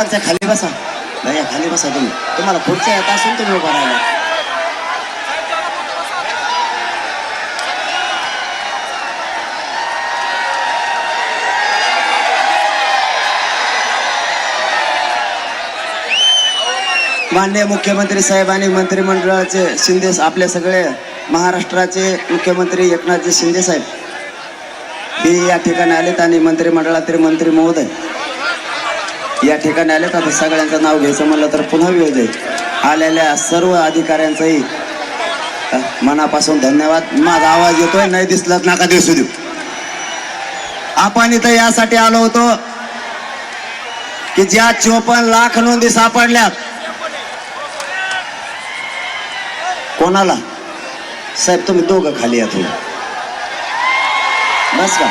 पाटलांच्या खाली बसा. भैया खाली बसा तुम्ही. तुम्हाला पुढच्या येत असून तुम्ही उभा राहिला. माननीय मुख्यमंत्री साहेबांनी मंत्रिमंडळाचे शिंदे आपले सगळे महाराष्ट्राचे मुख्यमंत्री एकनाथजी शिंदे साहेब. हे या ठिकाणी आलेत आणि मंत्रिमंडळातील मंत्री महोदय. या ठिकाणी आलेत. आता सगळ्यांचं नाव घ्यायचं म्हणलं तर पुन्हा वेळ जाईल. आलेल्या सर्व अधिकाऱ्यांचाही मनापासून धन्यवाद. माझा आवाज येतोय नाही दिसला नाका दिसू देऊ. आपण इथं यासाठी आलो होतो की ज्या चोपन्न लाख नोंदी सापडल्यात कोणाला? साहेब तुम्ही दोघं खाली या बस का?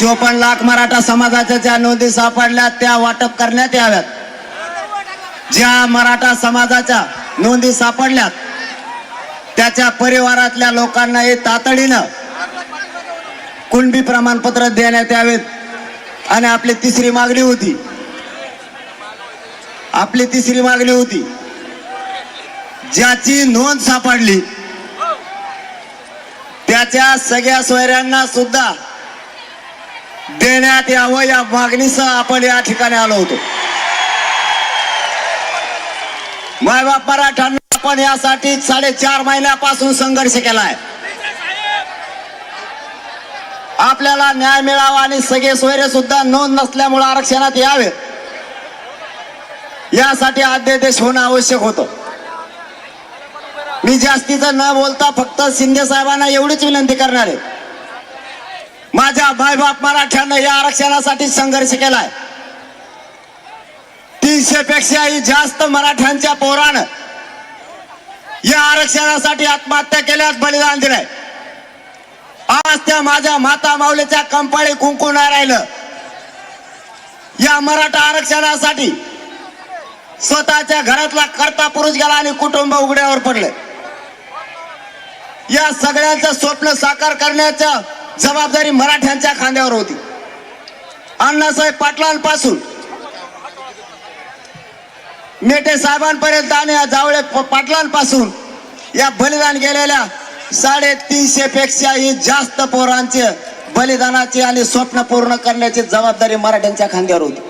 चोपन्न लाख मराठा समाजाच्या ज्या नोंदी सापडल्या त्या वाटप करण्यात याव्यात. ज्या मराठा समाजाच्या नोंदी सापडल्यात त्याच्या परिवारातल्या लोकांना हे तातडीनं कुणबी प्रमाणपत्र देण्यात यावेत. आणि आपली तिसरी मागणी होती. आपली तिसरी मागणी होती. ज्याची नोंद सापडली त्याच्या सगळ्या सोयऱ्यांना सुद्धा देण्यात यावं या मागणीसह आपण या ठिकाणी आलो होतो. मायबाप मराठ्यांना आपण यासाठी साडेचार महिन्यापासून संघर्ष केलाय. आपल्याला न्याय मिळावा आणि सगळे सोयरे सुद्धा नोंद नसल्यामुळे आरक्षणात यावे. यासाठी अध्यादेश होणं आवश्यक होतं. मी जास्तीचं न बोलता फक्त शिंदे साहेबांना एवढीच विनंती करणार आहे. माझ्या बाप मराठ्यानं या आरक्षणासाठी संघर्ष केलाय. तीनशे पेक्षाही जास्त मराठ्यांच्या पोरानं या आरक्षणासाठी आत्महत्या केल्यास बलिदान दिलंय. आज त्या माझ्या माता माऊलीच्या कंपाळी कुंकू नाही राहिलं. या मराठा आरक्षणासाठी स्वतःच्या घरातला कर्ता पुरुष गेला आणि कुटुंब उघड्यावर पडले. या सगळ्यांचं स्वप्न साकार करण्याच्या जबाबदारी मराठ्यांच्या खांद्यावर होती. अण्णासाहेब पाटलांपासून मेटे साहेबांपर्यंत आणि या जावळे पाटलांपासून या बलिदान गेलेल्या साडेतीनशे पेक्षाही जास्त पोरांचे बलिदानाची आणि स्वप्न पूर्ण करण्याची जबाबदारी मराठ्यांच्या खांद्यावर होती.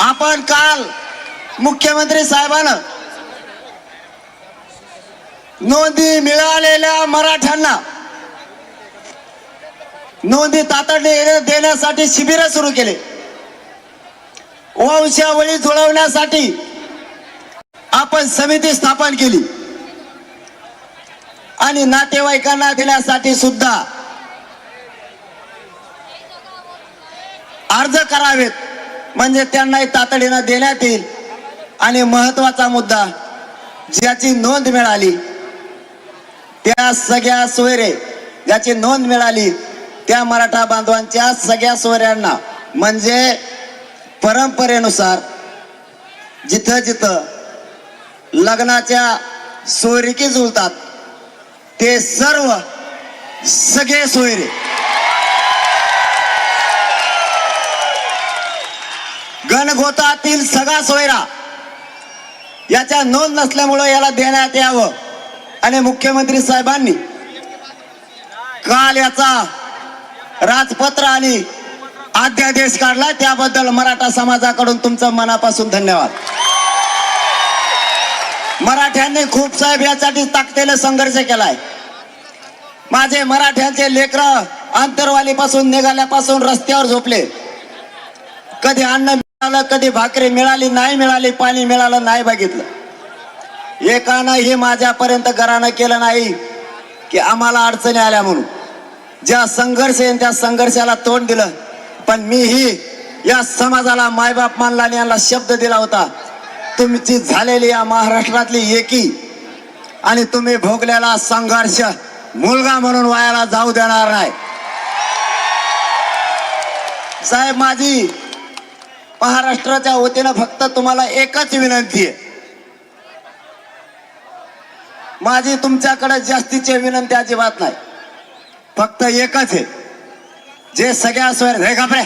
आपण काल मुख्यमंत्री साहेबांना नोंदी मिळालेल्या मराठ्यांना. नोंदी तातडीने देण्यासाठी शिबिर सुरू केले. वंशावळी जुळवण्यासाठी आपण समिती स्थापन केली. आणि नातेवाईकांना देण्यासाठी सुद्धा अर्ज करावेत. म्हणजे त्यांनाही तातडीनं देण्यात येईल. आणि महत्त्वाचा मुद्दा ज्याची नोंद मिळाली त्या सगळ्या सोयरे ज्याची नोंद मिळाली त्या मराठा बांधवांच्या सगळ्या सोयऱ्यांना. म्हणजे परंपरेनुसार जिथं जिथं लग्नाच्या सोयरिकी जुळतात ते सर्व सगळे सोयरे. गणगोतातील सगळा सोयरा याच्या नोंद नसल्यामुळं याला देण्यात यावं. आणि मुख्यमंत्री साहेबांनी काल याचा राजपत्र आणि अध्यादेश काढला. त्याबद्दल मराठा समाजाकडून तुमचं मनापासून धन्यवाद. मराठ्यांनी खूप साहेब यासाठी ताकदीने संघर्ष केलाय. माझे मराठ्यांचे लेकर अंतरवालीपासून निघाल्यापासून रस्त्यावर झोपले. कधी अन्न मिळालं कधी भाकरी मिळाली नाही मिळाली पाणी मिळालं नाही बघितलं. एकानंही माझ्यापर्यंत घरानं केलं नाही की आम्हाला अडचणी आल्या म्हणून. ज्या संघर्ष आहे त्या संघर्षाला तोंड दिलं. पण मीही या समाजाला मायबाप मानला आणि यांना शब्द दिला होता तुमची झालेली या महाराष्ट्रातली एकी आणि तुम्ही भोगलेला संघर्ष मुलगा म्हणून वायाला जाऊ देणार नाही. साहेब माझी महाराष्ट्राच्या वतीनं फक्त तुम्हाला एकच विनंती आहे. माझी तुमच्याकडे जास्तीची विनंती अजिबात नाही. फक्त एकच आहे. जे सगळ्या सोय घाबरे.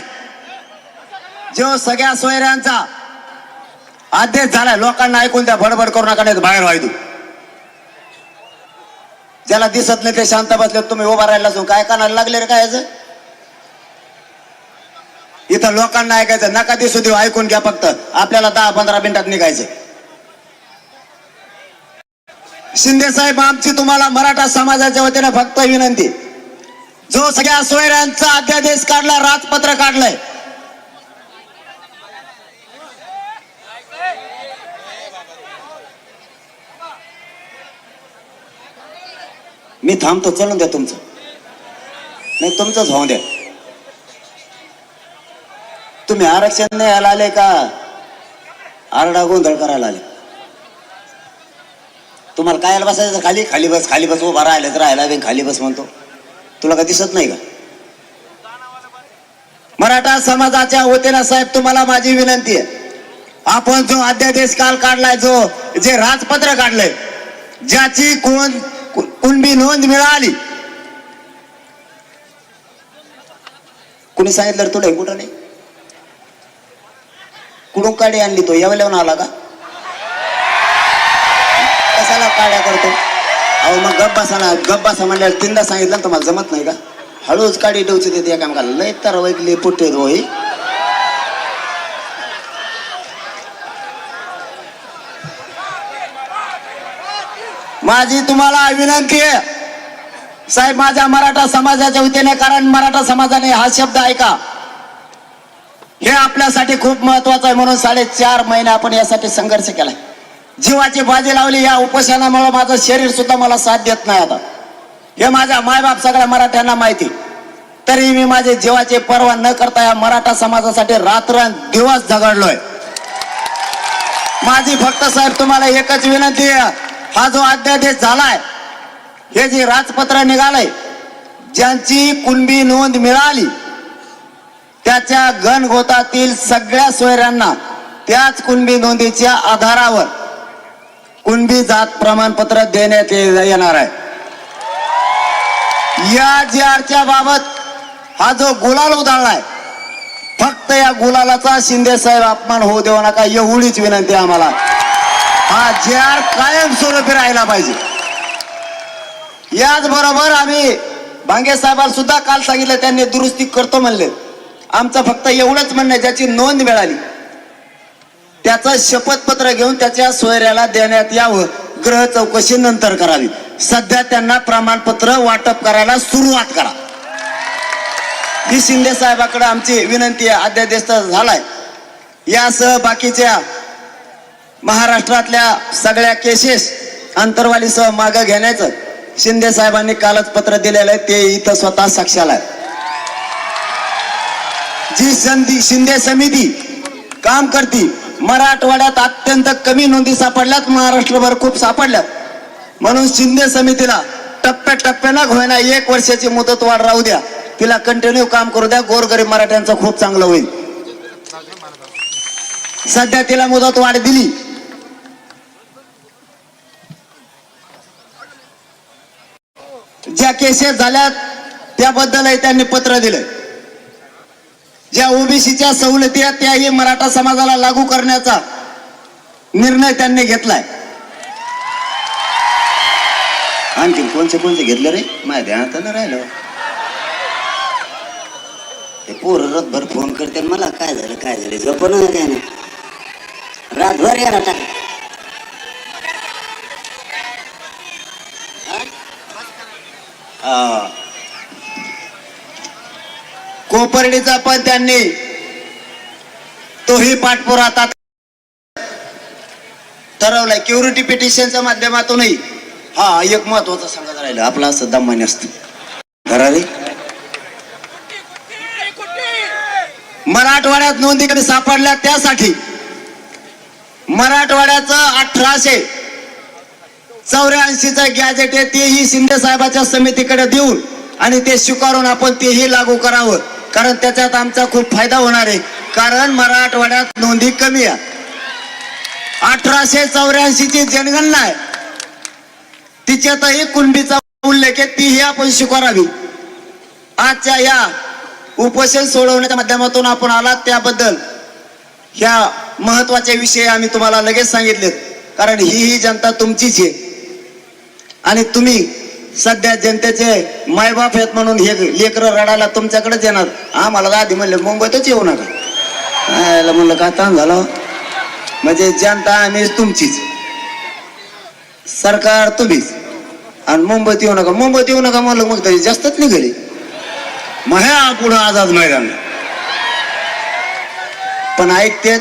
जो सगळ्या सोयऱ्यांचा आदेश झालाय लोकांना ऐकून त्या बडबड करू नका नाही बाहेर व्हायदू ज्याला दिसत नाही ते शांत बसले तुम्ही उभा राहिला असून काय कानाला लागले रे काय इथं लोकांना ऐकायचं नका दिसू देऊ ऐकून घ्या फक्त. आपल्याला दहा पंधरा मिनिटात निघायचं शिंदे साहेब आमची तुम्हाला मराठा समाजाच्या वतीने फक्त विनंती. जो सगळ्या सोयऱ्यांचा अध्यादेश काढला राजपत्र काढलंय. मी थांबतो चलून द्या तुमचं. नाही तुमचंच होऊ द्या. तुम्ही आरक्षण नाही यायला आले का? आरडा गोंधळ करायला आले. तुम्हाला काय बसायचं खाली खाली बस खाली बस उभा राहिलं तर राहिला बी खाली बस म्हणतो. तुला का दिसत नाही का? मराठा समाजाच्या वतीनं साहेब तुम्हाला माझी विनंती आहे. आपण जो अध्यादेश काल काढलाय जो जे राजपत्र काढलंय ज्याची कोण कुणबी नोंद मिळाली? कुणी सांगितलं तुला कुठं नाही? कुठून काडी आणली तो? यावेळेला आला का? काड्या करतो. अहो मग गप बसा ना. गप बसा म्हणल्यावर तीनदा सांगितलं ना तुम्हाला जमत नाही का? हळूच काडी डोची देते एकामेकाला लय तर वैकली पुटे होई माझी तुम्हाला विनंती आहे. साहेब माझ्या मराठा समाजाच्या वतीने कारण मराठा समाजाने हा शब्द ऐका. हे आपल्यासाठी खूप महत्वाचं आहे म्हणून साडेचार महिने आपण यासाठी संघर्ष केलाय. जीवाची बाजी लावली या उपोषणामुळे माझं शरीर सुद्धा मला साथ देत नाही आता. हे माझ्या मायबाप सगळ्या मराठ्यांना माहिती. तरी मी माझे जीवाची पर्वा न करता या मराठा समाजासाठी रात्र दिवस झगडलोय. माझी फक्त साहेब तुम्हाला एकच विनंती आहे. हा जो अध्यादेश झालाय हे जे राजपत्र निघालंय ज्यांची कुणबी नोंद मिळाली त्याच्या गणगोतातील सगळ्या सोयऱ्यांना त्याच कुणबी नोंदीच्या आधारावर कुणबी जात प्रमाणपत्र देण्यात ये- येणार आहे. या जी आरच्या बाबत हा जो गुलाल उधळलाय फक्त या गुलालाचा शिंदे साहेब अपमान होऊ देऊ नका एवढीच विनंती आम्हाला. हा जे आर कायमस्वरूपी राहिला पाहिजे. याचबरोबर आम्ही भांगे साहेबांना सुद्धा काल सांगितलं त्यांनी दुरुस्ती करतो म्हणले. आमचं फक्त एवढंच म्हणणं ज्याची नोंद मिळाली. त्याचं शपथपत्र घेऊन त्याच्या सोयऱ्याला देण्यात यावं. ग्रह चौकशी नंतर करावी. सध्या त्यांना प्रमाणपत्र वाटप करायला सुरुवात करा. ही शिंदे साहेबाकडे आमची विनंती अध्यादेश झालाय. यासह बाकीच्या महाराष्ट्रातल्या सगळ्या केसेस अंतरवालीसह मागं घेण्याचं शिंदे साहेबांनी कालच पत्र दिलेलं आहे ते इथं स्वतः साक्षाला आहे. जी संधी शिंदे समिती काम करती मराठवाड्यात अत्यंत कमी नोंदी सापडल्यात महाराष्ट्रभर खूप सापडल्यात. म्हणून शिंदे समितीला टप्प्याटप्प्यानं होईना एक वर्षाची मुदत वाढ राहू द्या. तिला कंटिन्यू काम करू द्या गोरगरीब मराठ्यांचं खूप चांगलं होईल. सध्या तिला मुदत वाढ दिली. ज्या केसेस झाल्यात त्याबद्दलही त्यांनी पत्र दिलंय. ज्या ओबीसीच्या सवलती आहेत त्याही मराठा समाजाला लागू करण्याचा निर्णय त्यांनी घेतलाय. आणखी कोणते कोणते घेतले रे? माझ्या ध्यानात राहिलं. ते पोर रथभर फोन करते मला काय झालं काय झालं झोपण काय रातभर यायला टाक. हा. कोपर्डीचा पण त्यांनी तोही पाठपुरावा ठरवलाय. क्युरिटी पिटिशनच्या माध्यमातूनही हा एक महत्वाचं सांगत राहिलं. आपला असं दमाने असत. मराठवाड्यात नोंदी कधी सापडल्या त्यासाठी मराठवाड्याचं अठराशे चौऱ्याऐंशीच गॅजेट आहे तेही शिंदे साहेबाच्या समितीकडे देऊन आणि ते स्वीकारून आपण तेही लागू करावं. कारण त्याच्यात आमचा खूप फायदा होणार आहे. कारण मराठवाड्यात नोंदी कमी आहे. अठराशे चौऱ्याऐंशी ची जनगणना आहे. तिच्यातही कुणबीचा उल्लेख आहे तीही आपण स्वीकारावी आजच्या या उपोषण सोडवण्याच्या माध्यमातून आपण आलात त्याबद्दल. ह्या महत्त्वाचे विषय आम्ही तुम्हाला लगेच सांगितलेत. कारण ही ही जनता तुमचीच आहे. आणि तुम्ही सध्या जनतेचे मायबाप आहेत म्हणून हे लेकरं रडायला तुमच्याकडेच येणार. आम्हाला आधी म्हणले मुंबईतच येऊ नका. म्हणलं का ताण झालं हो? म्हणजे जनता आम्हीच तुमचीच. सरकार तुम्हीच. आणि मुंबईत येऊ नका. मुंबईत येऊ नका म्हणलं मग तरी जास्तच निघाली मग ह्या पुढं आझाद मैदान. पण ऐकते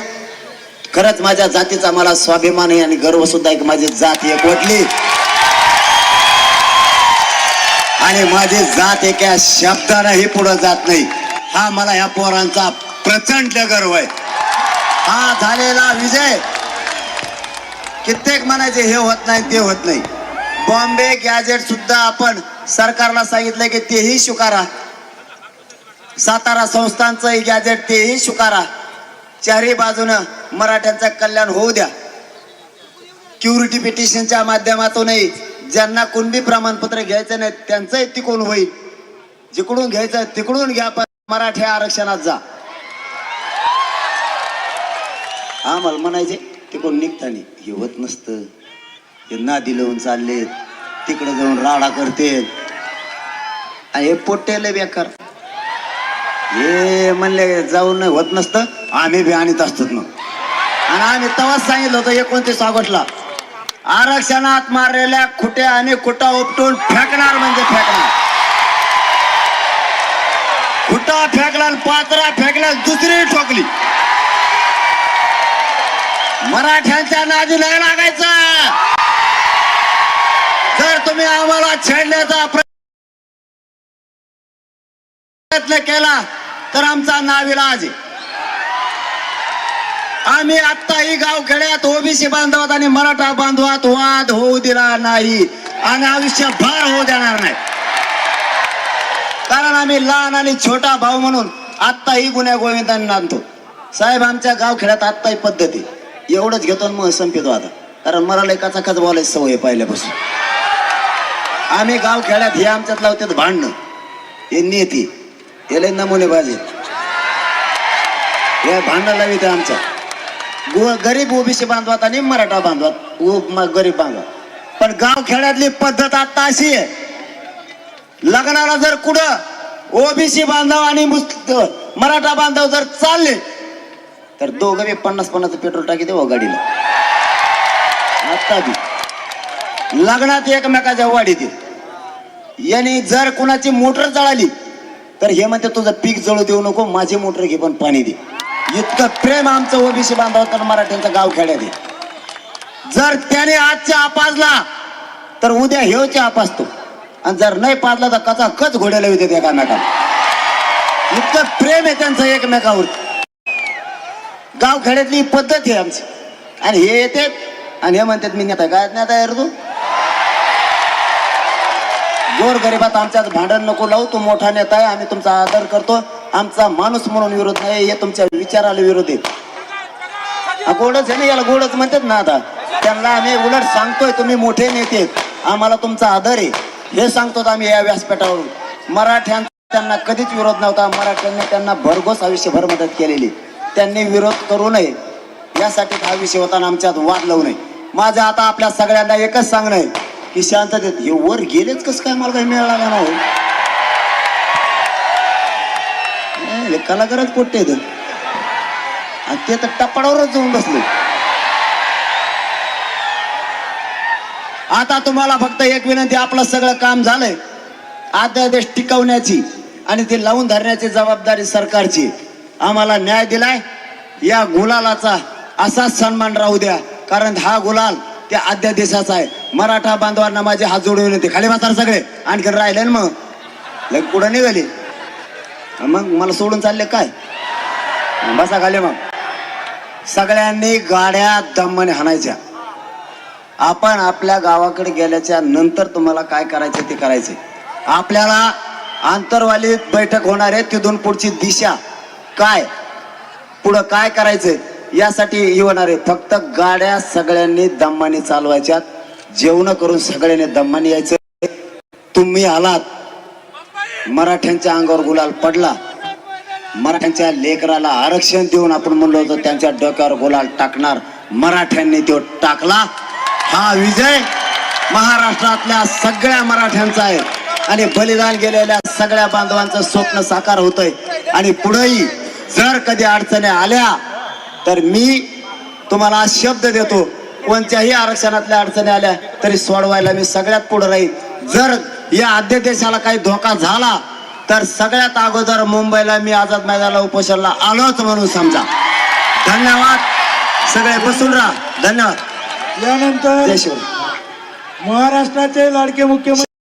खरंच माझ्या जातीचा मला स्वाभिमान आहे आणि गर्व सुद्धा एक माझी जात एकवटली आणि माझी जात एका शब्दानंही पुढे जात नाही. हा मला ह्या पोरांचा प्रचंड गर्व आहे. हा झालेला विजय. कित्येक म्हणायचे हे होत नाही ते होत नाही. बॉम्बे गॅजेट सुद्धा आपण सरकारला सांगितलं की तेही स्वीकारा. सातारा संस्थांचं गॅजेट तेही स्वीकारा. चारही बाजूनं मराठ्यांचं कल्याण होऊ द्या. क्युरिटी पिटिशनच्या माध्यमातूनही ज्यांना कुणबी प्रमाणपत्र घ्यायचं नाही त्यांचंही तिकडून होईल. जिकडून घ्यायचं तिकडून घ्या पण मराठा आरक्षणात जा. आम्हाला म्हणायचे तिकडून निघताना. हे होत नसतं. हे नादी लावून चाललेत. तिकडे जाऊन राडा करतेत. आणि हे पोट्टेले बेकार. हे म्हणले जाऊन नाही होत नसतं. आम्ही बी आणत असतो मग. आणि आम्ही तेव्हाच सांगितलं होतं एकोणतीस ऑगस्टला. आरक्षणात मारलेल्या खुट्या आणि खुटा उपटून फेकणार म्हणजे फेकणार. खुटा फेकला पात्रा फेकल्यास दुसरी ठोकली. मराठ्यांच्या नादी नाही लागायचं. जर तुम्ही आम्हाला छेडण्याचा प्रयत्न केला तर आमचा नाविलाज आहे. आम्ही आत्ताही गावखेड्यात ओबीसी बांधवात आणि मराठा बांधवात वाद होऊ दिला नाही आणि आयुष्यभर होऊ देणार नाही. कारण आम्ही लहान आणि छोटा भाऊ म्हणून आत्ताही गुन्ह्या गोविंदाने नांदतो साहेब आमच्या गावखेड्यात आत्ताही पद्धती. एवढंच घेतो आणि मग संपितो आता. कारण मला लेखाचा खच बोलायची सवय पहिल्यापासून. आम्ही गावखेड्यात हे आमच्यात लावतात भांडणं. हे नेते. हे लय नमुने बाजे हे भांडण लावित आमच्या. गरीब ओबीसी बांधवात आणि मराठा बांधवात गरीब बांधवात. पण गाव खेड्यातली पद्धत आता अशी आहे. लग्नाला जर कुठं ओबीसी बांधव आणि मराठा बांधव जर चालले तर दोघं बी पन्नास पन्नास पेट्रोल टाकी देऊ गाडीला. आता बी. लग्नात एकमेकाच्या वाढीत यांनी जर कुणाची मोटर जळाली तर हे म्हणते तुझं पीक जळू देऊ नको माझी मोटर घे पण पाणी दे. इतकं प्रेम आमचं ओबीसी बांधव तर मराठ्यांचं गाव खेड्यात आहे. जर त्याने आजच्या आपाजला तर उद्या हेवच्या आपासतो आणि जर नाही पाजला तर कचा कच घोड्याला येते एकामेका इतकं प्रेम आहे त्यांचं एकमेकावर. गाव खेड्यातली पद्धत आहे आमची. आणि हे येते आणि हे म्हणतात मी नेता काय नेता यार तू. गोर गरिबात आमच्यात भांडण नको लावू तू मोठा नेता आहे आम्ही तुमचा आदर करतो. आमचा माणूस म्हणून विरोध नाही हे तुमच्या विचाराला विरोध आहे. गोडच आहे ना याला गोडच म्हणतात ना आता. त्यांना आम्ही उलट सांगतोय तुम्ही मोठे नेते आम्हाला तुमचा आदर आहे. हे सांगतो आम्ही या व्यासपीठावरून. मराठ्यांचा त्यांना कधीच विरोध नव्हता. मराठ्यांनी त्यांना भरघोस आयुष्यभर मदत केलेली. त्यांनी विरोध करू नये. यासाठी हा विषय होताना आमच्यात वाद लावू नये. माझं आता आपल्या सगळ्यांना एकच सांगणं आहे की शांततेत हे वर गेलेच कसं काय मला काही मिळाला का ना हो? चांगले कलाकारच पोट्टे आहेत. आणि ते तर टप्पाडावरच जाऊन बसले. आता तुम्हाला फक्त एक विनंती आपलं सगळं काम झालंय. अध्यादेश टिकवण्याची आणि ते लावून धरण्याची जबाबदारी सरकारची. आम्हाला न्याय दिलाय. या गुलालाचा असाच सन्मान राहू द्या. कारण हा गुलाल त्या अध्यादेशाचा आहे. मराठा बांधवांना माझे हात जोडून येते. खाली मातार सगळे. आणखी राहिले ना मग. लग पुढे निघाली. मग मला सोडून चालले काय? बसा खाले मग. सगळ्यांनी गाड्या दमाने हाणायच्या. आपण आपल्या गावाकडे गेल्याच्यानंतर तुम्हाला काय करायचं ते करायचे. आपल्याला आंतरवाली बैठक होणार आहे तिथून पुढची दिशा काय? पुढं काय करायचंय यासाठी येणार आहे. फक्त गाड्या सगळ्यांनी दमाने चालवायच्यात. जेवण करून सगळ्यांनी दमाने यायचं. तुम्ही आलात. मराठ्यांच्या अंगावर गुलाल पडला. मराठ्यांच्या लेकराला आरक्षण देऊन आपण म्हणलो होतो त्यांच्या डोक्यावर गुलाल टाकणार. मराठ्यांनी तो टाकला. हा विजय महाराष्ट्रातल्या सगळ्या मराठ्यांचा आहे. आणि बलिदान गेलेल्या सगळ्या बांधवांचं स्वप्न साकार होतंय. आणि पुढेही जर कधी अडचणी आल्या तर मी तुम्हाला शब्द देतो कोणत्याही आरक्षणातल्या अडचणी आल्या तरी सोडवायला मी सगळ्यात पुढे राहील जर या आद्य देशाला काही धोका झाला तर सगळ्यात अगोदर मुंबईला मी आझाद मैदानाला उपोषणला आलोच म्हणून समजा. धन्यवाद. सगळे बसून राहा. धन्यवाद. यानंतर महाराष्ट्राचे लाडके मुख्यमंत्री